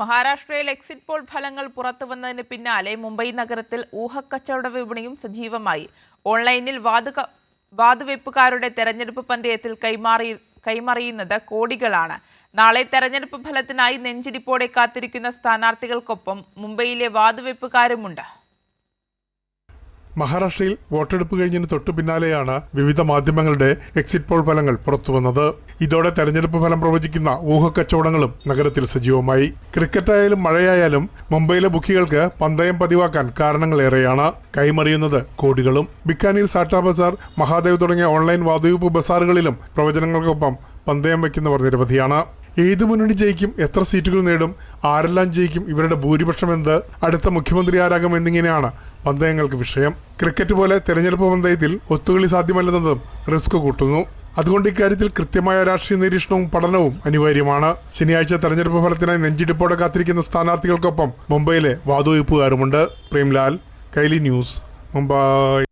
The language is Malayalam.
മഹാരാഷ്ട്രയിൽ എക്സിറ്റ് പോൾ ഫലങ്ങൾ പുറത്തുവന്നതിന് പിന്നാലെ മുംബൈ നഗരത്തിൽ ഊഹക്കച്ചവട വിപണിയും സജീവമായി. ഓൺലൈനിൽ വാതുക വാതുവെപ്പുകാരുടെ തെരഞ്ഞെടുപ്പ് പന്തയത്തിൽ കൈമാറി കൈമറിയുന്നത് കോടികളാണ്. നാളെ തെരഞ്ഞെടുപ്പ് ഫലത്തിനായി നെഞ്ചിടിപ്പോടെ കാത്തിരിക്കുന്ന സ്ഥാനാർത്ഥികൾക്കൊപ്പം മുംബൈയിലെ വാതുവെപ്പുകാരുമുണ്ട് മഹാരാഷ്ട്രയിൽ വോട്ടെടുപ്പ് കഴിഞ്ഞതിന് തൊട്ടു പിന്നാലെയാണ് വിവിധ മാധ്യമങ്ങളുടെ എക്സിറ്റ് പോൾ ഫലങ്ങൾ പുറത്തുവന്നത് ഇതോടെ തെരഞ്ഞെടുപ്പ് ഫലം പ്രവചിക്കുന്ന ഊഹക്കച്ചവടങ്ങളും നഗരത്തിൽ സജീവമായി. ക്രിക്കറ്റായാലും മഴയായാലും മുംബൈയിലെ ബുക്കികൾക്ക് പന്തയം പതിവാക്കാൻ കാരണങ്ങളേറെയാണ് കൈമറിയുന്നത് കോടികളും. ബിക്കാനീർ സാട്ടാ ബസാർ മഹാദേവ് തുടങ്ങിയ ഓൺലൈൻ വാതുവെപ്പ് ബസാറുകളിലും പ്രവചനങ്ങൾക്കൊപ്പം പന്തയം വയ്ക്കുന്നവർ നിരവധിയാണ്. ഏത് മുന്നണി ജയിക്കും എത്ര സീറ്റുകൾ നേടും ആരെല്ലാം ജയിക്കും ഇവരുടെ ഭൂരിപക്ഷം എന്ത് അടുത്ത മുഖ്യമന്ത്രി ആരാകും എന്നിങ്ങനെയാണ് പന്തയങ്ങൾക്ക് വിഷയം. ക്രിക്കറ്റ് പോലെ തെരഞ്ഞെടുപ്പ് പന്തയത്തിൽ ഒത്തുകളി സാധ്യമല്ലെന്നതും റിസ്ക് കൂട്ടുന്നു. അതുകൊണ്ട് ഇക്കാര്യത്തിൽ കൃത്യമായ രാഷ്ട്രീയ നിരീക്ഷണവും പഠനവും അനിവാര്യമാണ്. ശനിയാഴ്ച തെരഞ്ഞെടുപ്പ് ഫലത്തിനായി നെഞ്ചിടിപ്പോടെ കാത്തിരിക്കുന്ന സ്ഥാനാർത്ഥികൾക്കൊപ്പം മുംബൈയിലെ വാതുവയ്പ്പുകാരുമുണ്ട്. പ്രേംലാൽ കൈലി ന്യൂസ് മുംബൈ.